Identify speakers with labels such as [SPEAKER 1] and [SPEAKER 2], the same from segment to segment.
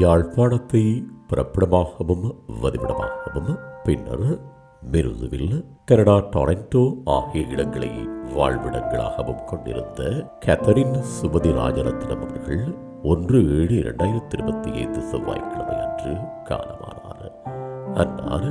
[SPEAKER 1] யாழ்ப்பாணத்தை பிறப்பிடமாகவும் வதிவிடமாகவும் பின்னர் மிருதுவில் Canada Toronto ஆகிய இடங்களை வாழ்விடங்களாகவும் கொண்டிருந்த கேத்தரின் சுமதி ராஜரத்னம் அவர்கள் ஒன்று ஏழு இரண்டாயிரத்தி இருபத்தி ஐந்து செவ்வாய்க்கிழமை அன்று காலமானார். அன்னார்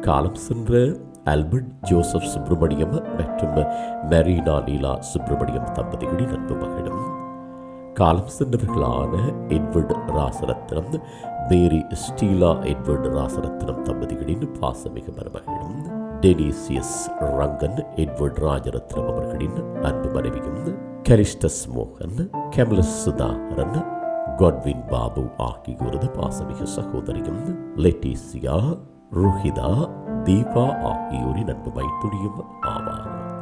[SPEAKER 1] காலம் சென்ற ஆல்பர்ட் ஜோசப் சுப்பிரமணியம் மற்றும் மெரினா லீலா சுப்பிரமணியம் தம்பதிகளின் அன்பு மகனும் காலம் சென்றவர்களான Edward Rasaratnam Mary Stella Edward Rasaratnam தம்பதிகளின் பாசமிகு மருமகளும் டெனிசியஸ் ரங்கன் எட்வர்ட் ராஜரத்னம் அவர்களின் அன்பு மனைவியும் கரிஸ்டஸ் மோகன் கெமலஸ் சுதாகரன் கோட்வின் பாபு ஆகியோரது பாசமிகு சகோதரியும் லெட்டிசியா ருஹிதா தீபா ஆகியோரின் அன்பு வைத்துடியும் ஆவார்.